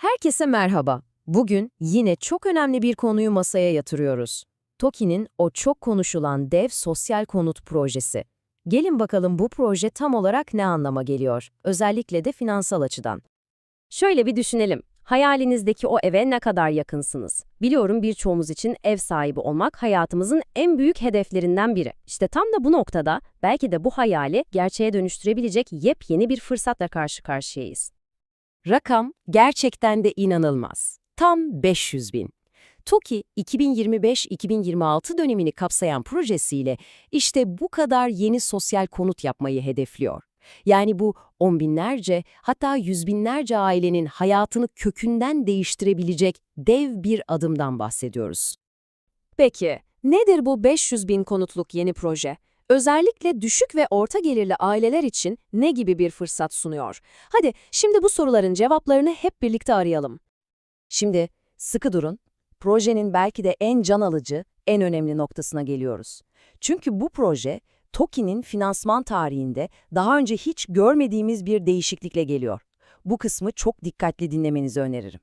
Herkese merhaba. Bugün yine çok önemli bir konuyu masaya yatırıyoruz. TOKİ'nin o çok konuşulan dev sosyal konut projesi. Gelin bakalım bu proje tam olarak ne anlama geliyor, özellikle de finansal açıdan. Şöyle bir düşünelim. Hayalinizdeki o eve ne kadar yakınsınız? Biliyorum birçoğumuz için ev sahibi olmak hayatımızın en büyük hedeflerinden biri. İşte tam da bu noktada belki de bu hayali gerçeğe dönüştürebilecek yepyeni bir fırsatla karşı karşıyayız. Rakam gerçekten de inanılmaz. Tam 500 bin. TOKİ 2025-2026 dönemini kapsayan projesiyle işte bu kadar yeni sosyal konut yapmayı hedefliyor. Yani bu on binlerce hatta yüz binlerce ailenin hayatını kökünden değiştirebilecek dev bir adımdan bahsediyoruz. Peki, nedir bu 500 bin konutluk yeni proje? Özellikle düşük ve orta gelirli aileler için ne gibi bir fırsat sunuyor? Hadi şimdi bu soruların cevaplarını hep birlikte arayalım. Şimdi sıkı durun. Projenin belki de en can alıcı, en önemli noktasına geliyoruz. Çünkü bu proje TOKİ'nin finansman tarihinde daha önce hiç görmediğimiz bir değişiklikle geliyor. Bu kısmı çok dikkatli dinlemenizi öneririm.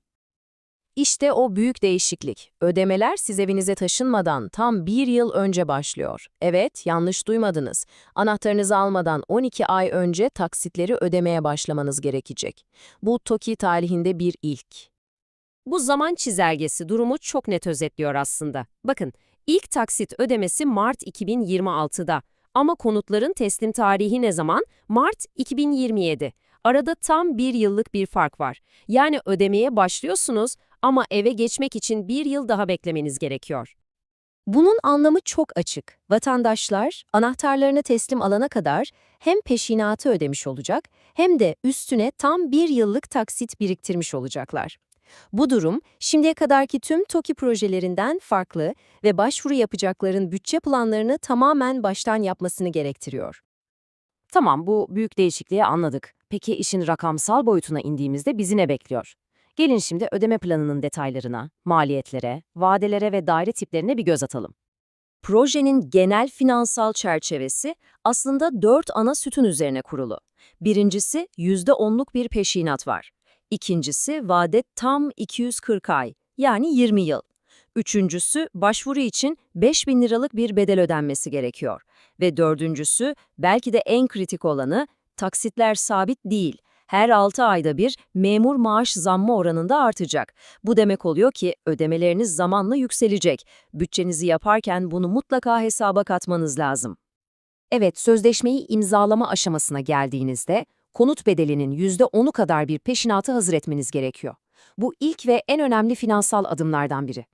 İşte o büyük değişiklik. Ödemeler siz evinize taşınmadan tam bir yıl önce başlıyor. Evet, yanlış duymadınız. Anahtarınızı almadan 12 ay önce taksitleri ödemeye başlamanız gerekecek. Bu TOKİ tarihinde bir ilk. Bu zaman çizelgesi durumu çok net özetliyor aslında. Bakın, ilk taksit ödemesi Mart 2026'da ama konutların teslim tarihi ne zaman? Mart 2027. Arada tam bir yıllık bir fark var. Yani ödemeye başlıyorsunuz ama eve geçmek için bir yıl daha beklemeniz gerekiyor. Bunun anlamı çok açık. Vatandaşlar anahtarlarını teslim alana kadar hem peşinatı ödemiş olacak hem de üstüne tam bir yıllık taksit biriktirmiş olacaklar. Bu durum şimdiye kadarki tüm TOKİ projelerinden farklı ve başvuru yapacakların bütçe planlarını tamamen baştan yapmasını gerektiriyor. Tamam bu büyük değişikliği anladık. Peki işin rakamsal boyutuna indiğimizde bizi ne bekliyor? Gelin şimdi ödeme planının detaylarına, maliyetlere, vadelere ve daire tiplerine bir göz atalım. Projenin genel finansal çerçevesi aslında dört ana sütun üzerine kurulu. Birincisi %10'luk bir peşinat var. İkincisi vade tam 240 ay yani 20 yıl. Üçüncüsü başvuru için 5 bin liralık bir bedel ödenmesi gerekiyor. Ve dördüncüsü belki de en kritik olanı taksitler sabit değil. Her 6 ayda bir memur maaş zammı oranında artacak. Bu demek oluyor ki ödemeleriniz zamanla yükselecek. Bütçenizi yaparken bunu mutlaka hesaba katmanız lazım. Evet, sözleşmeyi imzalama aşamasına geldiğinizde konut bedelinin %10'u kadar bir peşinatı hazır etmeniz gerekiyor. Bu ilk ve en önemli finansal adımlardan biri.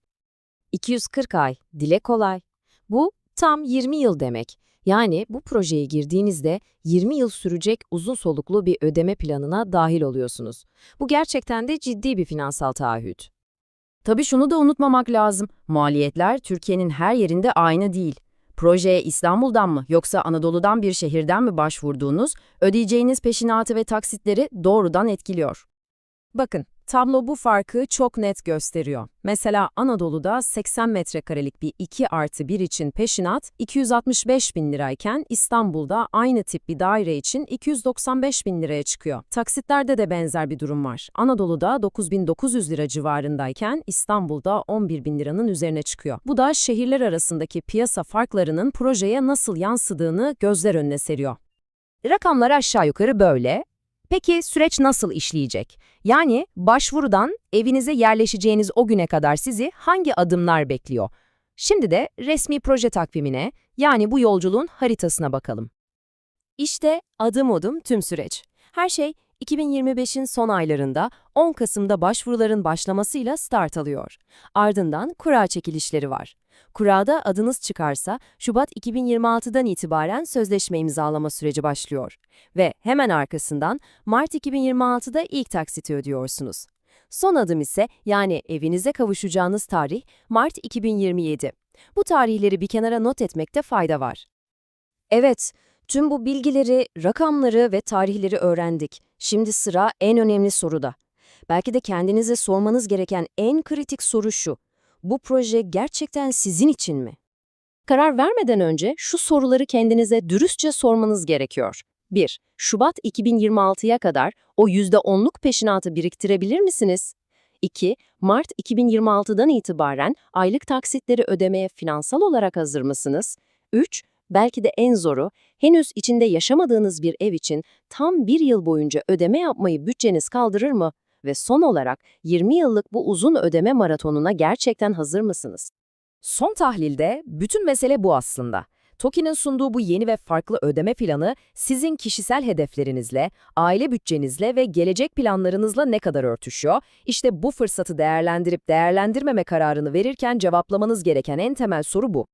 240 ay, dile kolay. Bu tam 20 yıl demek. Yani bu projeye girdiğinizde 20 yıl sürecek uzun soluklu bir ödeme planına dahil oluyorsunuz. Bu gerçekten de ciddi bir finansal taahhüt. Tabii şunu da unutmamak lazım. Maliyetler Türkiye'nin her yerinde aynı değil. Projeye İstanbul'dan mı yoksa Anadolu'dan bir şehirden mi başvurduğunuz, ödeyeceğiniz peşinatı ve taksitleri doğrudan etkiliyor. Bakın, tablo bu farkı çok net gösteriyor. Mesela Anadolu'da 80 metrekarelik bir 2 artı 1 için peşinat 265 bin lirayken İstanbul'da aynı tip bir daire için 295 bin liraya çıkıyor. Taksitlerde de benzer bir durum var. Anadolu'da 9900 lira civarındayken İstanbul'da 11 bin liranın üzerine çıkıyor. Bu da şehirler arasındaki piyasa farklarının projeye nasıl yansıdığını gözler önüne seriyor. Rakamlar aşağı yukarı böyle. Peki süreç nasıl işleyecek? Yani başvurudan evinize yerleşeceğiniz o güne kadar sizi hangi adımlar bekliyor? Şimdi de resmi proje takvimine, yani bu yolculuğun haritasına bakalım. İşte adım adım tüm süreç. Her şey 2025'in son aylarında 10 Kasım'da başvuruların başlamasıyla start alıyor. Ardından kura çekilişleri var. Kurada adınız çıkarsa Şubat 2026'dan itibaren sözleşme imzalama süreci başlıyor. Ve hemen arkasından Mart 2026'da ilk taksiti ödüyorsunuz. Son adım ise yani evinize kavuşacağınız tarih Mart 2027. Bu tarihleri bir kenara not etmekte fayda var. Evet, tüm bu bilgileri, rakamları ve tarihleri öğrendik. Şimdi sıra en önemli soruda. Belki de kendinize sormanız gereken en kritik soru şu. Bu proje gerçekten sizin için mi? Karar vermeden önce şu soruları kendinize dürüstçe sormanız gerekiyor. 1. Şubat 2026'ya kadar o %10'luk peşinatı biriktirebilir misiniz? 2. Mart 2026'dan itibaren aylık taksitleri ödemeye finansal olarak hazır mısınız? 3. Belki de en zoru, henüz içinde yaşamadığınız bir ev için tam bir yıl boyunca ödeme yapmayı bütçeniz kaldırır mı? Ve son olarak 20 yıllık bu uzun ödeme maratonuna gerçekten hazır mısınız? Son tahlilde bütün mesele bu aslında. TOKİ'nin sunduğu bu yeni ve farklı ödeme planı sizin kişisel hedeflerinizle, aile bütçenizle ve gelecek planlarınızla ne kadar örtüşüyor? İşte bu fırsatı değerlendirip değerlendirmeme kararını verirken cevaplamanız gereken en temel soru bu.